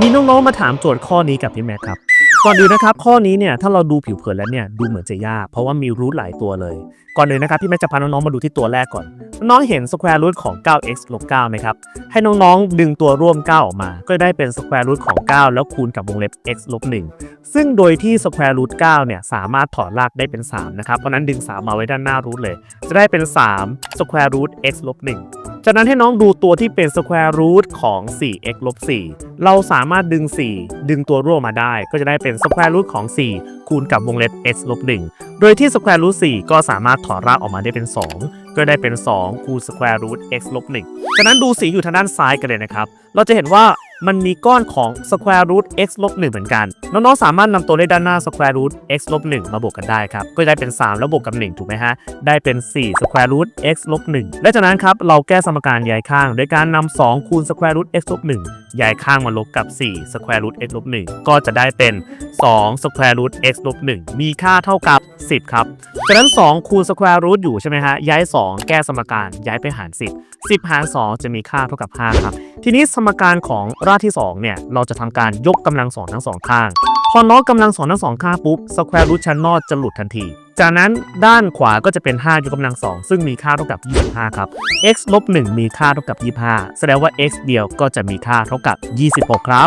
มีน้องๆมาถามโจทย์ข้อนี้กับพี่แม็กครับ ก่อนอื่นนะครับ ข้อนี้เนี่ยถ้าเราดูผิวเผินแล้วเนี่ยดูเหมือนจะยาก เพราะว่ามีรูทหลายตัวเลย ก่อนอื่นนะครับพี่แม็กจะพาน้องๆมาดูที่ตัวแรกก่อน น้องเห็น square root ของ 9x ลบ9ไหมครับ ให้น้องๆดึงตัวร่วม 9 ออกมา ก็ได้เป็น square root ของ 9 แล้วคูณกับวงเล็บ x ลบ1ซึ่งโดยที่ square root 9เนี่ยสามารถถอดรากได้เป็น 3 นะครับ เพราะนั้นดึง 3 มาไว้ด้านหน้ารูทเลย จะได้เป็น3 square root x ลบ1 จากนั้นให้น้องดูตัวที่เป็น square root ของ 4x ลบ 4 เราสามารถดึง 4 ดึงตัวร่วมมาได้ ก็จะได้เป็น square root ของ 4 คูณกับวงเล็บ x ลบ 1 โดยที่ square root 4 ก็สามารถถอดรากออกมาได้เป็น 2 ก็ได้เป็น 2 คูณ square root x ลบ 1 จากนั้นดูสีอยู่ทางด้านซ้ายกันเลยนะครับ เราจะเห็นว่า มันมีก้อนของ square root x ลบ1เหมือนกัน น้องๆ สามารถนำตัวเลขด้านหน้า square root x ลบ1มาบวกกันได้ครับ ก็จะได้เป็น 3 แล้วบวกกับ 1 ถูกไหมฮะ ได้เป็น 4 square root x ลบ1และจากนั้นครับ เราแก้สมการย้ายข้างโดยการนำ2คูณ square root x ลบ1ย้ายข้างมาลบกับ 4 square root x ลบ1ก็จะได้เป็น 2 square root x ลบ1มีค่าเท่ากับ 10 ครับจากนั้น 2 คูณ square root อยู่ใช่ไหมฮะ ย้าย 2 แก้สมการย้ายไปหาร 10 10 หาร 2 จะมีค่าเท่ากับ 5 ครับ ทีนี้สมการของรากที่ 2 เนี่ย เราจะทำการยกกำลังสองทั้งสองข้าง พอน็อกกำลังสองทั้งสองข้างปุ๊บ square root ชั้นนอกจะหลุดทันทีจากนั้นด้านขวาก็จะเป็น 5 ยกกำลังสองซึ่งมีค่าเท่ากับ 25 ครับ x ลบ 1 มีค่าเท่ากับ 25 แสดงว่า x เดียวก็จะมีค่าเท่ากับ 26 ครับ